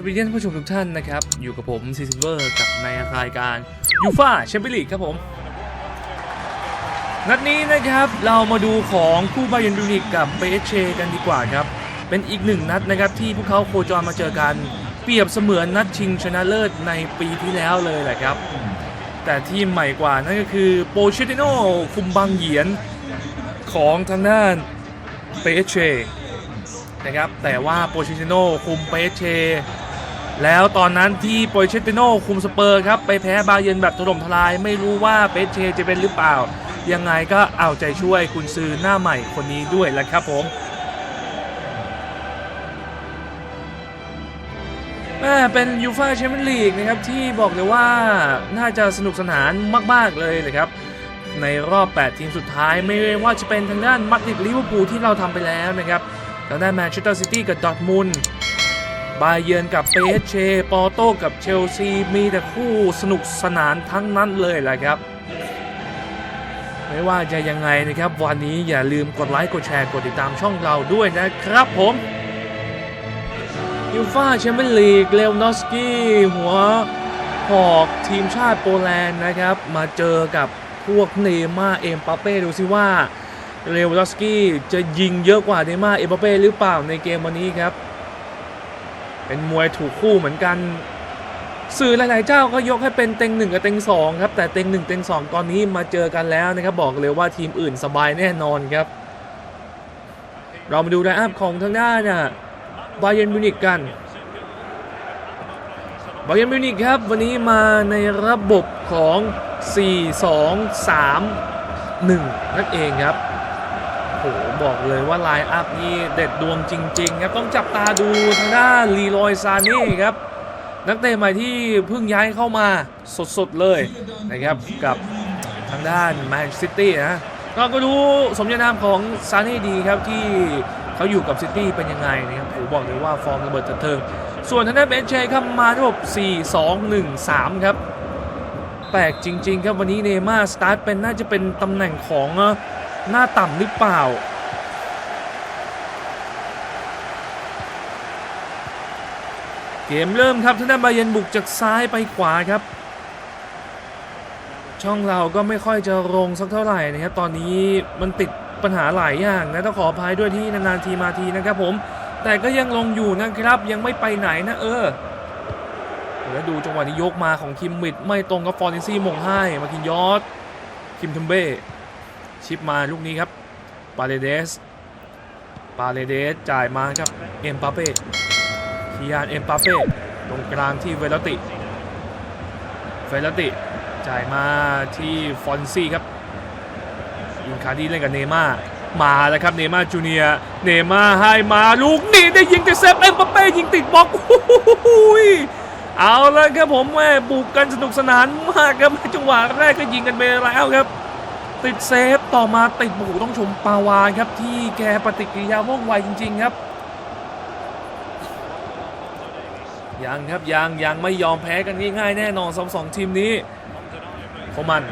สวัสดีท่านผู้ชมทุกท่านนะครับ อยู่กับผมซีซิเวอร์กับในรายการยูฟ่าแชมเปี้ยนลีกครับผม นัดนี้นะครับเรามาดูของคู่บาเยนมิวนิกกับเปเชกันดีกว่าครับ เป็นอีกหนึ่งนัดนะครับที่พวกเขาโคจรมาเจอกัน เปรียบเสมือนนัดชิงชนะเลิศในปีที่แล้วเลยแหละครับ แต่ที่ใหม่กว่านั่นก็คือโปเชติโนคุมบังเหยียนของทางด้านเปเชนะครับแต่ว่าโปเชติโนคุมเปเช แล้วตอนนั้นที่โปรเชติโนคุมสเปอร์ครับไปแพ้บาเยนแบบถล่มทลาย ไม่รู้ว่าเปเชจะเป็นหรือเปล่า ยังไงก็เอาใจช่วยคุณซื้อหน้าใหม่คนนี้ด้วยแหละครับผมแม่เป็นยูฟ่าแชมเปี้ยนลีกนะครับที่บอกเลยว่าน่าจะสนุกสนานมาก ๆ เลยเลยครับ ในรอบ 8 ทีมสุดท้ายไม่ว่าจะเป็นทางด้านมัดริดลิเวอร์พูลที่เราทำไปแล้วนะครับทางด้านแมนเชสเตอร์ซิตี้กับดอร์ทมุน บาเยิร์นกับเปเช ปอโต้กับเชลซี มีแต่คู่สนุกสนานทั้งนั้นเลยแหละครับ ไม่ว่าจะยังไงนะครับ วันนี้อย่าลืมกดไลค์กดแชร์กดติดตามช่องเราด้วยนะครับผมยูฟ่าแชมเปี้ยนลีกเลวนอสกี้หัวหอกทีมชาติโปแลนด์นะครับ มาเจอกับพวกเนม่าเอ็มปาเป้ดูสิว่าเรวลอสกี้จะยิงเยอะกว่าเนม่าเอ็มบัปเป้หรือเปล่าในเกมวันนี้ครับ เป็นมวยถูกคู่เหมือนกัน สื่อหลาย ๆ เจ้าก็ยกให้เป็นเต็งหนึ่งกับเต็งสองครับ แต่เต็งหนึ่งเต็งสองตอนนี้มาเจอกันแล้วนะครับ บอกเลยว่าทีมอื่นสบายแน่นอนครับ เรามาดูไลน์อัพของทางด้านน่ะบาเยนมิวนิกกันบาเยนมิวนิกครับ วันนี้มาในระบบของ 4 2 3 1 นั่นเองครับ บอกเลยว่าไลน์อัพนี่เด็ดดวงจริง ๆ ครับ ต้องจับตาดูทางด้านลีลอยซานี่ครับ นักเตะใหม่ที่เพิ่งย้ายเข้ามาสดๆเลยนะครับกับทางด้านแมนซิตี้นะเราก็รู้สมญานามของซานี่ดีครับที่เขาอยู่กับซิตี้เป็นยังไงนะครับผมบอกเลยว่าฟอร์มระเบิดเทิง ส่วนทางด้านเบนเชครับมาระบบ4 2 1 3 ครับแปลกจริง ๆ ครับวันนี้เนย์มาสตาร์ทเป็นน่าจะเป็นตำแหน่งของหน้าต่ำหรือเปล่า เกมเริ่มครับทางด้านบาเยร์นบุกจากซ้ายไปขวาครับ ช่องเราก็ไม่ค่อยจะลงสักเท่าไหร่นะครับตอนนี้มันติดปัญหาหลายอย่างนะต้องขออภัยด้วยที่นานๆทีมาทีนะครับผม แต่ก็ยังลงอยู่นะครับยังไม่ไปไหนนะเออแล้วดูจังหวะนี้ยกมาของคิมมิดไม่ตรงกับฟอร์นิซี่มงให้มาคินยอดคิมทัมเบ้ชิปมาลูกนี้ครับปาเลเดสปาเลเดสจ่ายมาครับเอ็มปาเป้ คิยานเอ็มปาเป้ตรงกลางที่เวลติ เวลติจ่ายมาที่ฟอนซี่ครับอินคาดีเล่นกับเนม่ามาแล้วครับเนม่าจูเนียเนม่าให้มาลูกนี้ได้ยิงแต่เซฟเอ็มปาเป้ยิงติดบล็อกโอ้โหเอาละครับผมแม่บุกกันสนุกสนานมากครับจังหวะแรกก็ยิงกันไปแล้วครับ ติดเซฟต่อมาติดบุกต้องชมปาวานครับที่แกปฏิกิริยาว่องไวจริง ๆ ครับ ยังครับยังยังไม่ยอมแพ้กันง่ายๆแน่นอนสองสองทีมนี้โคมัน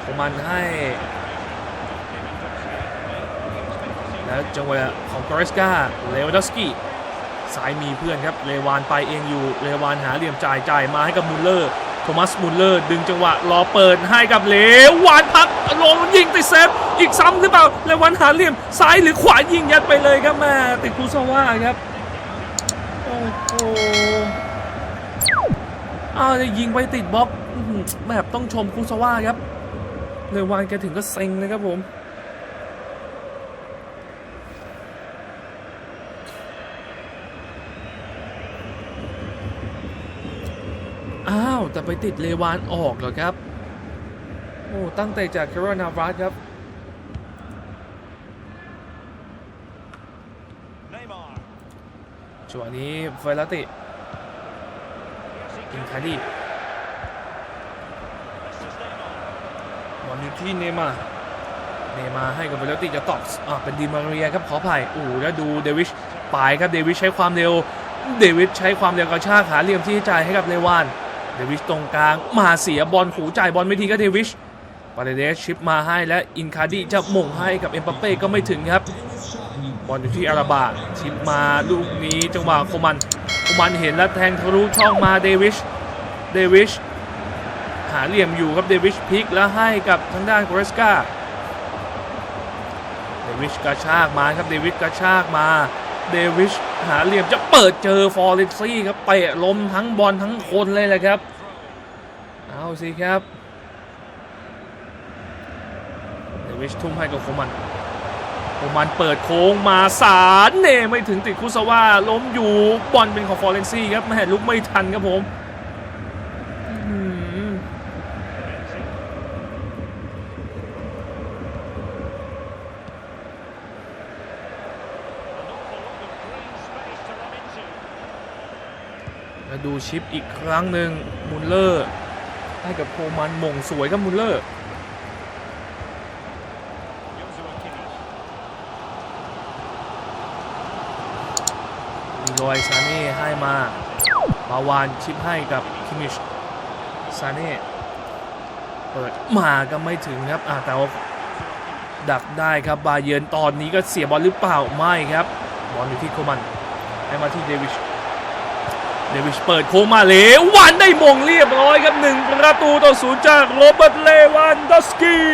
โคมันให้แล้วจังหวะของกอริสกาเลวดอสกี้ซ้ายมีเพื่อนครับเลวานไปเองอยู่เลวานหาเหลี่ยมจ่ายจ่ายมาให้กับมุลเลอร์โทมัสมุลเลอร์ดึงจังหวะรอเปิดให้กับเลวานพักลงยิงติดเซฟอีกซ้ำหรือเปล่าเลวานหาเหลี่ยมซ้ายหรือขวายิงยัดไปเลยครับแม่ติดคูซาว่าครับ อ้าวยิงไปติดบล็อกแบบต้องชมคูซาว่าครับเลวานแกถึงก็เซ็งนะครับผมอ้าวแต่ไปติดเลวานออกเหรอครับ โอ้ตั้งแต่จากแคโรนาวัสครับ จังหวะนี้เฟลติอินคาดีบอลอยู่ที่เนมาเนมาให้กับเฟลติจะตอบอ่าเป็นดีมาเรียครับขออภัยโอ้แล้วดูเดวิชปายครับเดวิชใช้ความเร็ว เดวิชใช้ความเร็วกระชากหาเหลี่ยมที่จ่ายให้กับเลวาน เดวิชตรงกลางมาเสียบอลหูจ่ายบอลไม่ทีก็เดวิช ปาเดเดสชิปมาให้และอินคาดีจะหม่งให้กับเอ็มบัปเป้ก็ไม่ถึงครับบอลอยู่ที่อาราบาชิปมาลูกนี้จังหวะโคมันโคมันเห็นแล้วแทงทะลุช่องมาเดวิชเดวิชหาเหลี่ยมอยู่ครับเดวิชพลิกแล้วให้กับทางด้านโกรสกาเดวิชกระชากมาครับเดวิชกระชากมาเดวิชหาเหลี่ยมจะเปิดเจอฟอร์เรนซี่ครับเตะล้มทั้งบอลทั้งคนเลยแหละครับ เอาสิครับ เด วิชทุ่มให้กับโคมันโคมันเปิดโค้งมาสารเนไม่ถึงติดคุสว่าล้มอยู่บอลเป็นของฟอร์เรนซี่ครับแม่ลุกไม่ทันครับผมมาดูชิปอีกครั้งหนึ่งมุลเลอร์ให้กับโคมันมงสวยครับมุลเลอร์ ลีลอยซาเน่ให้มามาวานชิปให้กับคิมิชซาเน่เปิดมาก็ไม่ถึงครับอ่าแต่ว่าดักได้ครับบาเยิร์นตอนนี้ก็เสียบอลหรือเปล่าไม่ครับบอลอยู่ที่โคมันให้มาที่เดวิชเดวิชเปิดโค้งมาเลววันได้มงเรียบร้อยครับหนึ่งประตูต่อศูนย์จากโรเบิร์ตเลวันดอสกี้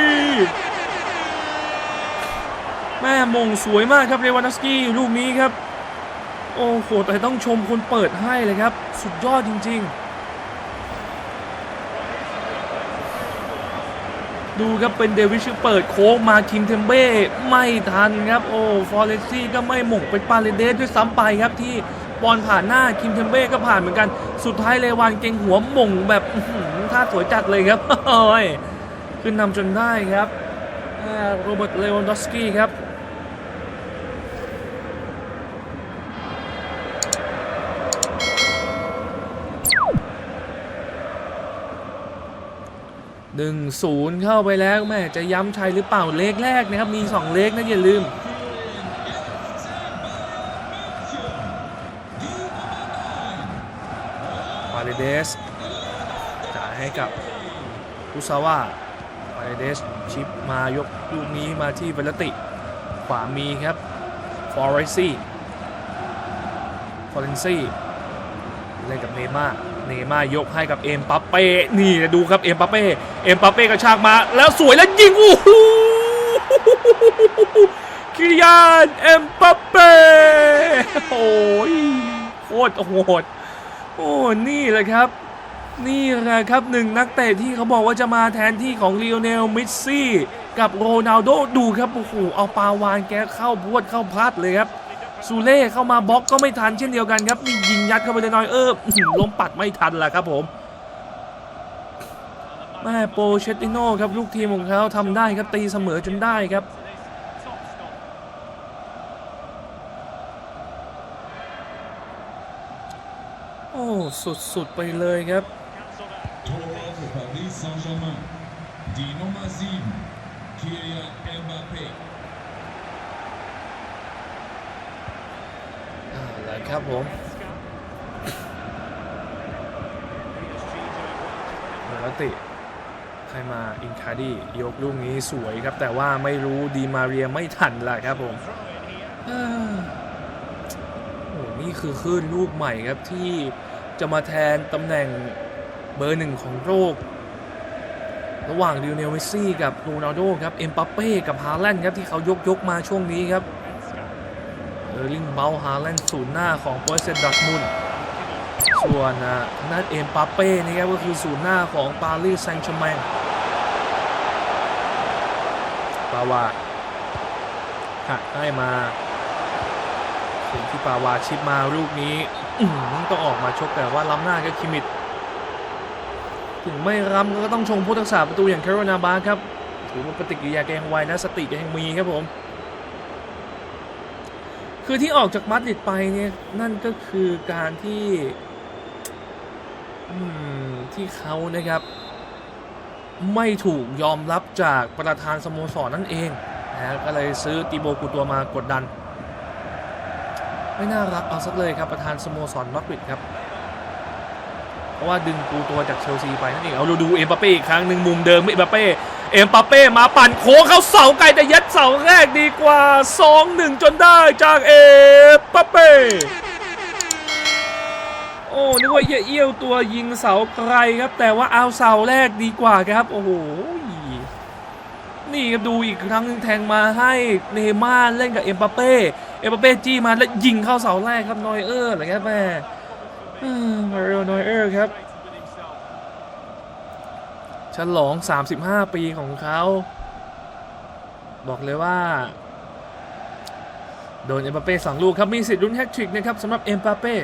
แม่มงสวยมากครับเลวันดอสกี้ลูกนี้ครับ โอ้โห แต่ต้องชมคนเปิดให้เลยครับ สุดยอดจริง ๆ ดูครับเป็นเดวิชเปิดโค้งมาคิมเทมเบ้ไม่ทันครับ โอ้ฟอเรสซี่ก็ไม่หม่งเป็นปาเลเดสด้วยซ้ำไปครับที่บอลผ่านหน้าคิมเทมเบ้ก็ผ่านเหมือนกัน สุดท้ายเลวานเก่งหัวหม่งแบบท่าสวยจัดเลยครับโอ้ยขึ้นนำจนได้ครับโรเบิร์ตเลวันดอสกี้ครับ หนึ่งศูนย์เข้าไปแล้วแม่จะย้ำชัยหรือเปล่าเลขแรกนะครับ มีสองเลขนะอย่าลืม ปาเลเดสจ่ายให้กับคุซาวะปาเลเดสชิปมายกลูกนี้มาที่เวลติ ขวามีครับฟอร์เรซี่ฟอร์เรนซี่เล่นกับเนม่า เนม่ายกให้กับเอ็มปัปเป้นี่ดูครับเอ็มปัปเป้เอ็มปัปเป้กระชากมาแล้วสวยแล้วยิงโอ้โหคิริยานเอ็มปัปเป้โอ้ยโคตรโหดโอ้นี่แหละครับ นี่แหละครับหนึ่งนักเตะที่เขาบอกว่าจะมาแทนที่ของลีโอเนลมิสซี่กับโรนัลโดดูครับโอ้โหเอาปาวานแกเข้าพวดเข้าพลาดเลยครับ ซูเล่เข้ามาบล็อกก็ไม่ทันเช่นเดียวกันครับนี่ยิงยัดเข้าไปเลยน้อยเออล้มปัดไม่ทันแหละครับผมแม่โปเชติโน่ครับลูกทีมของเขาทำได้ครับตีเสมอจนได้ครับโอ้สุด ๆ ไปเลยครับ Tor voor Paris Saint-Germain. Die nummer 7, Kylian Mbappé. อ่าแล้ว ครับผมปกติ ใครมาอินคาร์ดียกลูกนี้สวยครับ แต่ว่าไม่รู้ดีมาเรียไม่ทันแหละครับผมอ่าโอ้นี่คือคลื่นลูกใหม่ครับที่จะมาแทนตำแหน่งเบอร์หนึ่งของโลกระหว่างดิวเนลเมสซี่กับโรนัลโดครับ เอ็มปัปเป้กับฮาแลนด์ครับ ที่เขายกยกมาช่วงนี้ครับ เออร์ลิงเบลฮาแลนด์ศูนย์หน้าของโปรเซนดอร์ทมุนส่วนอะทางด้านเอ็มปาเป้นี่ครับก็คือศูนย์หน้าของปารีสแซงต์แชร์แมงปาวาหักให้มาสิ่งที่ปาวาชิปมาลูกนี้อื้ออต้องออกมาชกแต่ว่าล้ำหน้าก็คิมิดถึงไม่รำก็ต้องชงผู้รักษาประตูอย่างแคโรนาบาครับถือว่าปฏิกิริยาแกงไวนะสติแกยังมีครับผม คือที่ออกจากมาดริดไปเนี่ยนั่นก็คือการที่ที่เขานะครับ ไม่ถูกยอมรับจากประธานสโมสรนั่นเองนะฮะก็เลยซื้อติโบกูตัวมากดดัน ไม่น่ารักเอาสักเลยครับประธานสโมสรมาดริดครับเพราะว่าดึงกูตัวจากเชลซีไปนั่นเองเอาเราดูเอ็มบัปเป้อีกครั้งหนึ่งมุมเดิมเอ็มบัปเป้ เอ็มบัปเป้มาปั่นโค้งเข้าเสาไกลแต่ยัดเสาแรกดีกว่า 2-1 จนได้จากเอ็มบัปเป้นึกว่าจะเอี้ยวตัวยิงเสาไกลครับ แต่ว่าเอาเสาแรกดีกว่าครับ โอ้โห นี่ครับดูอีกครั้งนึงแทงมาให้เนม่าเล่นกับเอ็มบัปเป้เอ็มบัปเป้จี้มาแล้วยิงเข้าเสาแรกครับนอยเออร์อะไรครับแม่เออมาริโอนอยเออร์ครับ ฉลอง 35 ปีของเขา บอกเลยว่า โดนเอ็มบาเป้สองลูกครับ มีสิทธิ์ลุ้นแฮตทริกนะครับสำหรับเอ็มบาเป้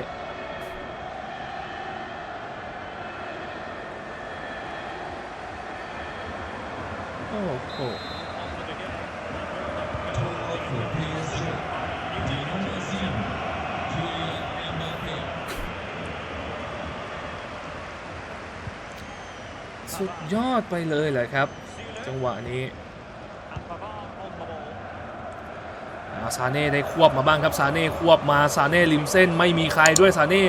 สุดยอดไปเลยแหละครับ จังหวะนี้อาซาเน่ได้ควบมาบ้างครับซาเน่ควบมาซาเน่ริมเส้นไม่มีใครด้วยซาเน่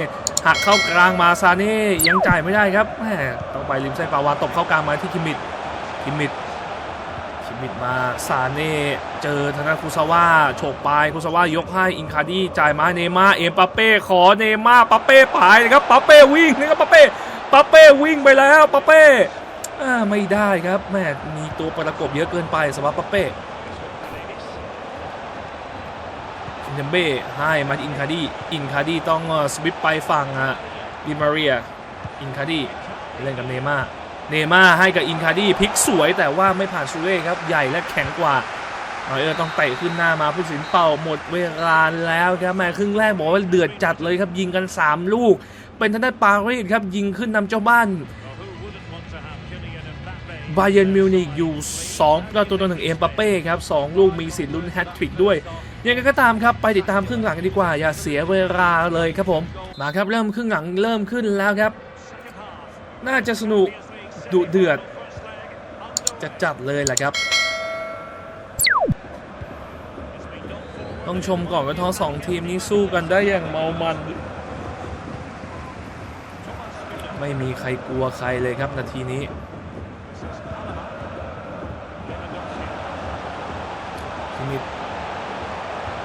หักเข้ากลางมาซาเน่ยังจ่ายไม่ได้ครับแหมต้องไปริมเส้นปาวาตบเข้ากลางมาที่คิมิดคิมิดคิมิดมาซาเน่เจอทางด้านคุซาว่าโฉกไปคุซาว่ายกให้อินคาดีจ่ายมาเนย์มาเอ็มปาเป้ขอเนย์มาปาเป้ผายนะครับปาเป้วิ่งนะครับปาเป้ ปาเป้วิ่งไปแล้วปาเป้อไม่ได้ครับแม่มีตัวประกบเยอะเกินไปสำหรับปาเป้คินเทมเบ้ให้มาอินคาดีอินคาดีต้องสวิปไปฝั่งอะดิมาเรียอินคาดีเล่นกับเนม่าเนม่าให้กับอินคาดีพลิกสวยแต่ว่าไม่ผ่านซูเล่ครับใหญ่และแข็งกว่าหน่อเออต้องเตะขึ้นหน้ามาผู้สินเป่าหมดเวลาแล้วครับแม่ครึ่งแรกบอกว่าเดือดจัดเลยครับยิงกัน 3 ลูก เป็นทางด้านปารีสครับยิงขึ้นนำเจ้าบ้านบาเยนมิวนิกอยู่ 2 ประตูต่อหนึ่งเอ็มปาเป้ครับ 2 ลูกมีสิทธิ์ลุ้นแฮตทริกด้วย ยังไงก็ตามครับ ไปติดตามครึ่งหลังกันดีกว่า อย่าเสียเวลาเลยครับผม มาครับ เริ่มครึ่งหลังเริ่มขึ้นแล้วครับ น่าจะสนุกดุเดือดจะจัดเลยแหละครับ ต้องชมก่อนว่าทั้งสองทีมนี้สู้กันได้อย่างเมามัน ไม่มีใครกลัวใครเลยครับนาทีนี้คิมิด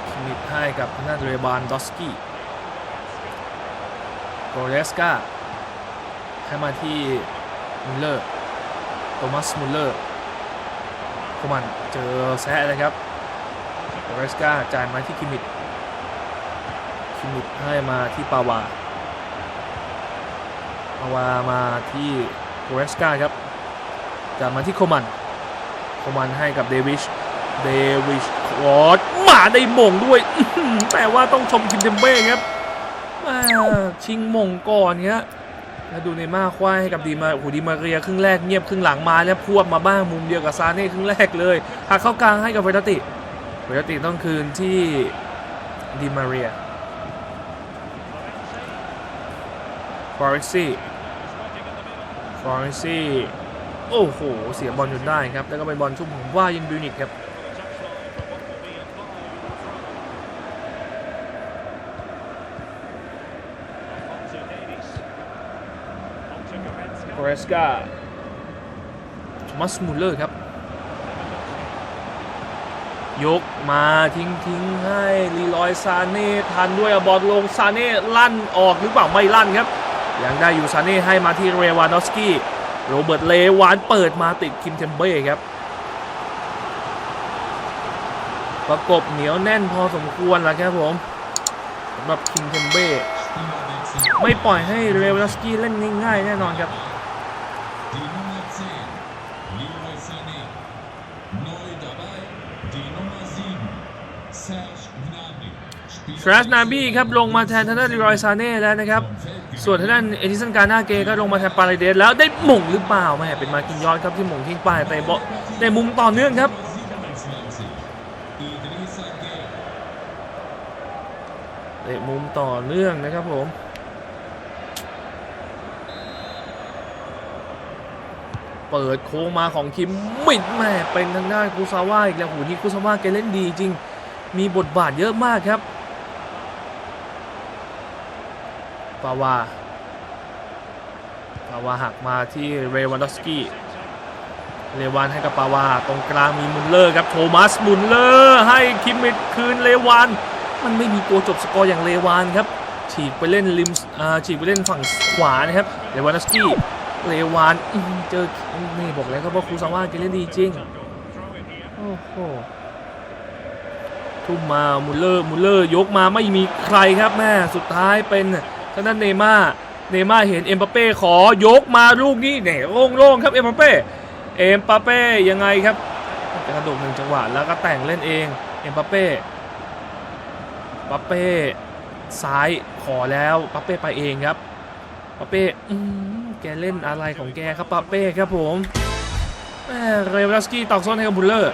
คิมิดให้กับทางด้านเรบานดอสกี้โกเรสกาให้มาที่มุลเลอร์โทมัสมุลเลอร์โคมันเจอแซะเลยครับโกเรสกาจ่ายมาที่คิมิดคิมิดให้มาที่ปาวาาวามาที่โกเรสกาครับจายมาที่โคมัน โคมันให้กับเดวิช เดวิชครอสมาได้มงด้วย แต่ว่าต้องชมคิมเทมเบ้ครับอ่าชิงมงก่อนครับแล้วดูในมาควายให้กับดีมาโอ้โหดีมาเรียครึ่งแรกเงียบครึ่งหลังมาแล้วพวบมาบ้างมุมเดียวกับซาเน่ครึ่งแรกเลยหักเข้ากลางให้กับเวรติเวรติต้องคืนที่ดีมาเรียฟอร์ซี่ ฟอร์ซี่ โอ้โห เสียบอลจนได้ครับ แล้วก็เป็นบอลชุ่มของว่ายังบิวนิกครับโอเรสกาทมัสมูลเลอร์ครับ ยกมาทิ้งทิ้งให้ลีลอยซาเน่ทันด้วยบอลลงซาเน่ลั่นออกหรือเปล่าไม่ลั่นครับ ยังได้อยู่ซาเน่ให้มาที่เรวานอสกี้โรเบิร์ตเลวานเปิดมาติดคิมเทมเบ้ครับ ประกบเหนียวแน่นพอสมควรแล้วครับผมสำหรับคิมเทมเบ้ไม่ปล่อยให้เรวานอสกี้เล่นง่ายๆ แน่นอนครับ ทรัสนาบี้ครับลงมาแทนทางด้านรอยซาเน่แล้วนะครับ ส่วนทางด้านเอดิสันการ์นาเกก็ลงมาแทนปาเลเดสแล้วได้หม่งหรือเปล่าแม่เป็นมากินยอดครับที่หม่งทิ้งไปแต่บอในมุมต่อเนื่องครับ 27, Idrissa Gueye. เตะมุมต่อเนื่องนะครับผมเปิดโค้งมาของคิมมิดแม่เป็นทางด้านคุซาว่าอีกแล้วโหนี่คุซาว่าแกเล่นดีจริง มีบทบาทเยอะมากครับ ปาวาปาวาหักมาที่เรวันดอสกี้เลวานให้กับปาวาตรงกลางมีมุลเลอร์ครับโทมัสมุลเลอร์ ให้คิมมิดคืนเลวาน มันไม่มีตัวจบสกอร์อย่างเลวานครับฉีกไปเล่นริมฉีกไปเล่นฝั่งขวานะครับเลวานดอสกี้เลวานเจอนี่บอกแล้วครับว่าครูซาว่าแกเล่นดีจริงโอ้โหทุ่มมามุลเลอร์มุลเลอร์ยกมาไม่มีใครครับแม่สุดท้ายเป็น ทางด้านเนย์ม่า เนย์ม่าเห็นเอ็มบัปเป้ขอยกมาลูกนี้เนี่ยโล่งๆครับเอ็มบัปเป้ เอ็มบัปเป้ยังไงครับกระโดดหนึ่งจังหวะแล้วก็แต่งเล่นเอง เอ็มบัปเป้บัปเป้ซ้ายขอแล้วบัปเป้ไปเองครับบัปเป้แกเล่นอะไรของแกครับบัปเป้ครับผมเรเวลสกี้ตอกซ้อนให้กับมุลเลอร์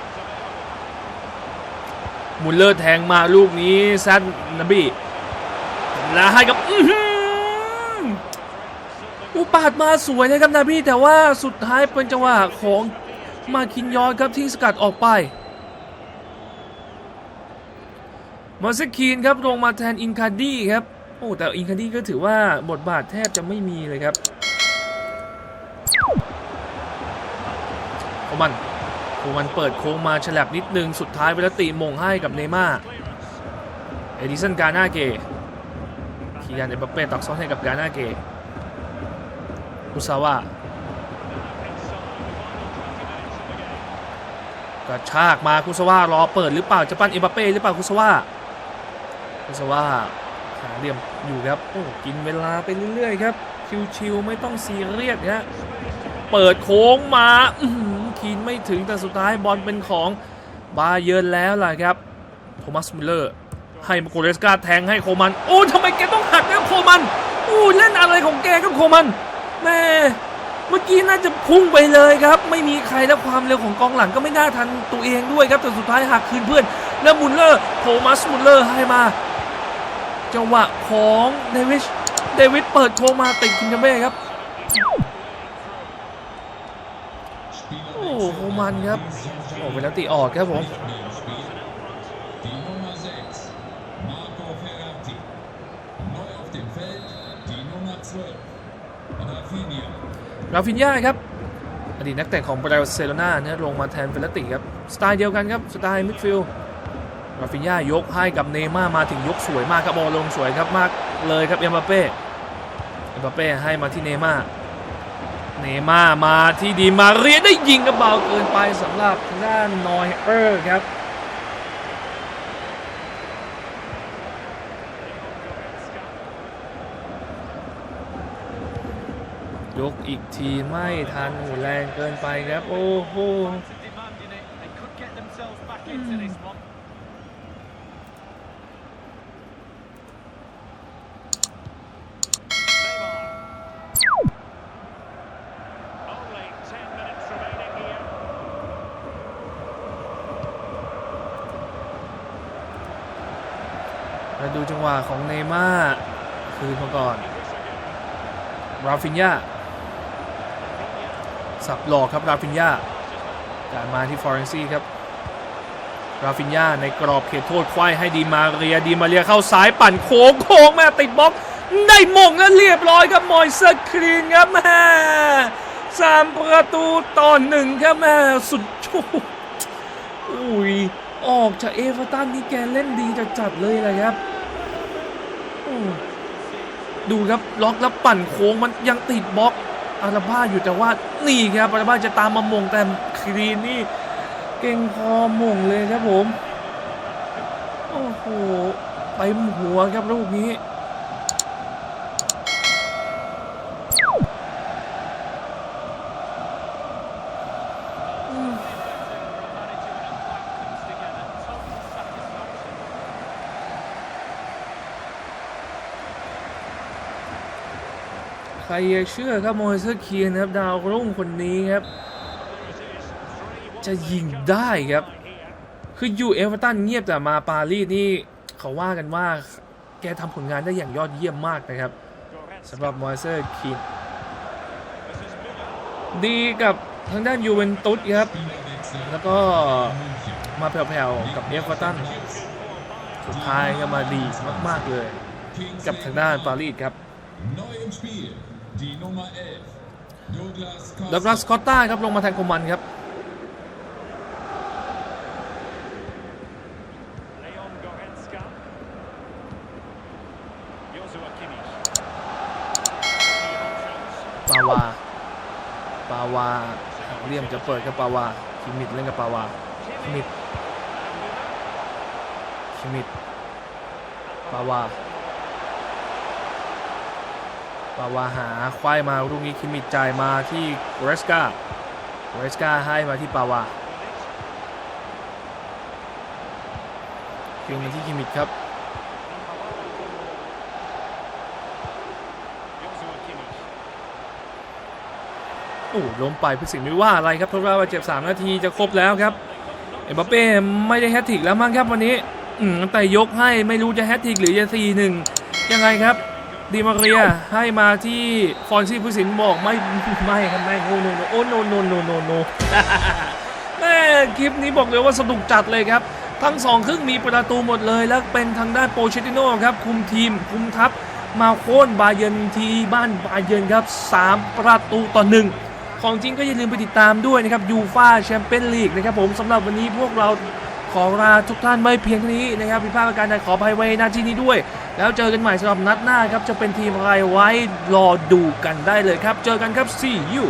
มุลเลอร์แทงมาลูกนี้แซดนบีแล้วให้กับอื อุปาดมาสวยนะครับนาบีแต่ว่าสุดท้ายเป็นจังหวะของมาคินยอนครับที่สกัดออกไปมาสคีนครับลงมาแทนอินคาดี้ครับโอ้แต่อินคาดี้ก็ถือว่าบทบาทแทบจะไม่มีเลยครับโอมันโคมันเปิดโค้งมาฉลับนิดนึง สุดท้ายเวลาตีมงให้กับเนม่าเอดิสันกาหน้าเกคียานเอมบัปเป้ตักซ้อนให้กับกาหน้าเก อุซาวะกระชากมาคุซาวะรอเปิดหรือเปล่าจะปั้นเอมบัปเป้หรือเปล่าคุซาวะคุซาวะหาเหลี่ยมอยู่ครับโอ้กินเวลาไปเรื่อยๆครับชิวๆไม่ต้องซีเรียสนะเปิดโค้งมาอื้อหือคีนไม่ถึงแต่สุดท้ายบอลเป็นของบาเยิร์นแล้วล่ะครับโทมัสมิลเลอร์ ให้มาโกเรสกาแทงให้โคมัน โอ้ทำไมแกต้องหักนะโคมันอู้เล่นอะไรของแกครับโคมัน แม่เมื่อกี้น่าจะพุ่งไปเลยครับ ไม่มีใครแล้วความเร็วของกองหลังก็ไม่น่าทันตัวเองด้วยครับแต่สุดท้ายหักคืนเพื่อน แล้วมุลเลอร์โทมัสมุลเลอร์ให้มาจังหวะของเดวิชเดวิดเปิดโคมาติดคินเทเบ้ครับ Oh, Roman, ja. โอ้เป็นนักตีออกครับผม ราฟินยาครับ อดีตนักเตะของบราเซโลนาเนี่ยลงมาแทนเฟลติครับสไตล์เดียวกันครับสไตล์มิดฟิลด์ราฟินยายกให้กับเนม่ามาถึงยกสวยมากครับบอลลงสวยครับมากเลยครับเอ็มบัปเป้เอ็มบัปเป้ให้มาที่เนม่าเนม่ามาที่ดีมาเรียได้ยิงกับเบาเกินไปสำหรับทางด้านนอยเออร์ครับ ยกอีกทีไม่ทันโหแรงเกินไปครับ โอ้โหมาดูจังหวะของเนย์ม่าร์คืนมาก่อน ราฟินยา สับหลอกครับราฟินยาการมาที่ฟอร์เรนซี่ครับราฟินยาในกรอบเขตโทษควายให้ดีมาเรียดีมาเรียเข้าซ้ายปั่นโค้งโค้งแม่ติดบล็อกได้มงแล้วเรียบร้อยครับมอยเซอร์ครีนครับแม่สามประตูต่อหนึ่งครับแม่สุดชคอุ้ยออกจากเอเวอร์ตันนี่แกเล่นดีจัดๆเลยแหละครับดูครับล็อกแล้วปั่นโค้งมันยังติดบล็อก อาราบ้าอยู่แต่ว่านี่ครับอาราบ้าจะตามมามงแต่ครีนนี่เก่งพอมงเลยครับผม โอ้โหเต็มหัวครับลูกนี้ รจะเชื่อครับโมเสสเคียนครับดาวรุ่งคนนี้ครับ จะยิงได้ครับ คืออยู่เอเวอร์ตันเงียบแต่มาปารีสนี่เขาว่ากันว่าแกทำผลงานได้อย่างยอดเยี่ยมมากนะครับสำหรับมอเซอร์คีนดีกับทางด้านยูเวนตุสครับ แล้วก็มาแผ่วๆกับเอเวอร์ตันสุดท้ายก็มาดีมาก ๆ เลย กับทางด้านปารีสครับ ดับรัสคอตต้าครับลงมาแทนโคมันครับปาวา ปาวาเลี่ยมจะเปิดกับปาวา คิมิดเล่นกับปาวา คิมิด คิมิด ปาวาาวาหาควายมาลูกนี้คิมิจ่ายมาที่เรสกาเรสกาให้มาที่ปาวาคืนมาที่คิมิครับโอ้ล้มไปพิสิทธิ์ไม่ว่าอะไรครับทดเวลาบาดเจ็บ 3 นาทีจะครบแล้วครับ เอ็มบัปเป้ไม่ได้แฮตทริกแล้วมั้งครับวันนี้แต่ยกให้ไม่รู้จะแฮตทริกหรือจะ4 1 ยังไงครับ ดีมาเรียให้มาที่ฟอนซี่ผู้สินบอกไม่ไม่ครับไม่โนโนโนโอ้โนโนโนโนโนแม่คลิปนี้บอกเลยว่าสนุกจัดเลยครับ ทั้งสองครึ่งมีประตูหมดเลย แล้วเป็นทางด้านโปเชติโน่ครับ คุมทีม คุมทัพ มาโค่นบาเยนทีบ้านบาเยนครับ 3 ประตูต่อหนึ่งของจริงก็อย่าลืมไปติดตามด้วยนะครับยูฟาแชมเปี้ยนลีกนะครับผมสำหรับวันนี้พวกเรา ขอลาทุกท่านไม่เพียงเท่นี้นะครับผิดพลาดประการใดขออภัยไว้หน้าที่นี้ด้วย แล้วเจอกันใหม่สำหรับนัดหน้าครับจะเป็นทีมอะไรไว้รอดูกันได้เลยครับ เจอกันครับ see you